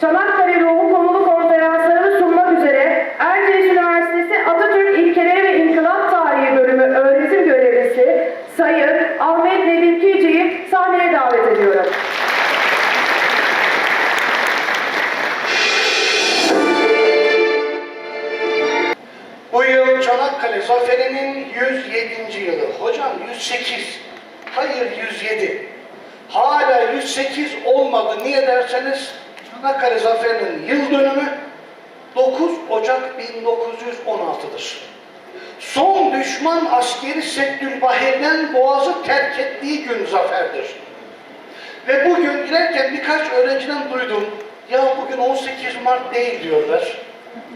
Çanakkale Ruhu konulu konferanslarını sunmak üzere Erciyes Üniversitesi Atatürk İlkeleri ve İnkılap Tarihi Bölümü öğretim görevlisi Sayın Ahmet Nedim Kici'yi sahneye davet ediyorum. Bu yıl Çanakkale Zaferi'nin 107. yılı. Hocam 108. Hayır 107. Hala 108 olmadı. Niye derseniz Çanakkale Zaferi'nin yıl dönümü 9 Ocak 1916'dır. Son düşman askeri Seddülbahir'den Boğaz'ı terk ettiği gün zaferdir. Ve bugün girerken birkaç öğrenciden duydum. Ya bugün 18 Mart değil diyorlar.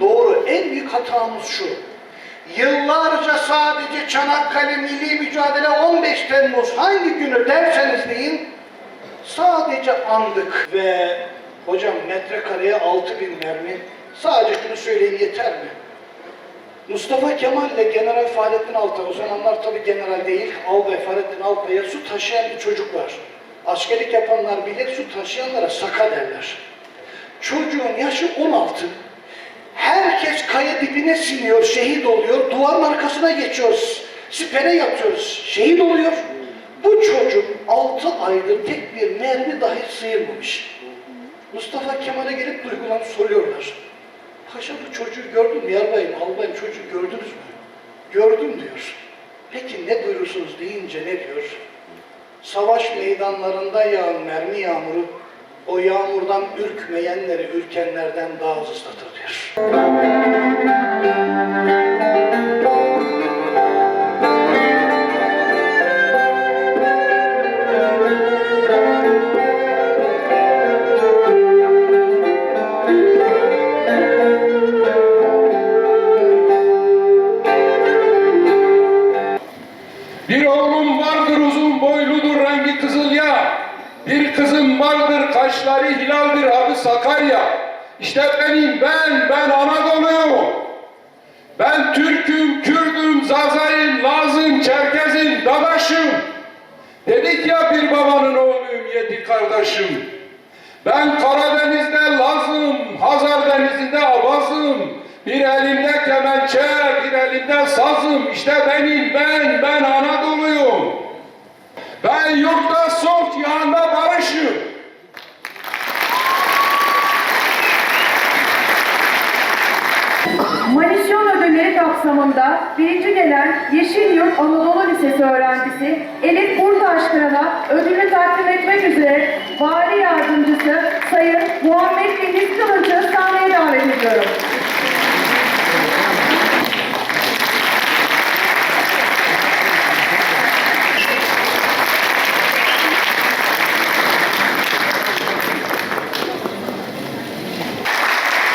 Doğru. En büyük hatamız şu. Yıllarca sadece Çanakkale Milli Mücadele 15 Temmuz hangi günü derseniz deyin sadece andık. Ve hocam metrekareye 6000 mermi sadece şunu söyleyin yeter mi? Mustafa Kemal ile General Fahrettin Altay, o zamanlar tabii general değil, Albay Fahrettin Altay'a su taşıyan bir çocuk var. Askerlik yapanlar bilir, su taşıyanlara saka derler. Çocuğun yaşı 16. Herkes kaya dibine siniyor, şehit oluyor, duvarın arkasına geçiyoruz, sipere yatıyoruz, şehit oluyor. Bu çocuk 6 aydır tek bir mermi dahi sıyırmamış. Mustafa Kemal'e gelip duygulanıp soruyorlar. Paşa bu çocuğu gördün mü yarbayım, albayım çocuğu gördünüz mü? Gördüm diyor. Peki ne buyurursunuz deyince ne diyor? Savaş meydanlarında yağan mermi yağmuru o yağmurdan ürkmeyenleri ürkenlerden daha az ıslatır diyor. Vardır kaşları hilaldir adı Sakarya. İşte benim ben, ben Anadolu'yum. Ben Türk'üm, Kürd'üm, Zazayım, Lazım, Çerkez'im, Dadaş'ım. Dedik ya bir babanın oğluyum, yedi kardeşim. Ben Karadeniz'de Lazım, Hazar Denizi'nde Abazım. Bir elimde kemençe, bir elimde sazım. İşte benim ben, ben Anadolu'yum. Ben yurtta kapsamında birinci gelen Yeşil Yurt Anadolu Lisesi öğrencisi Elif Burtaşkıran'a ödülü takdim etmek üzere Vali Yardımcısı Sayın Muhammed Deniz Kılıç'ı sahneye davet ediyorum.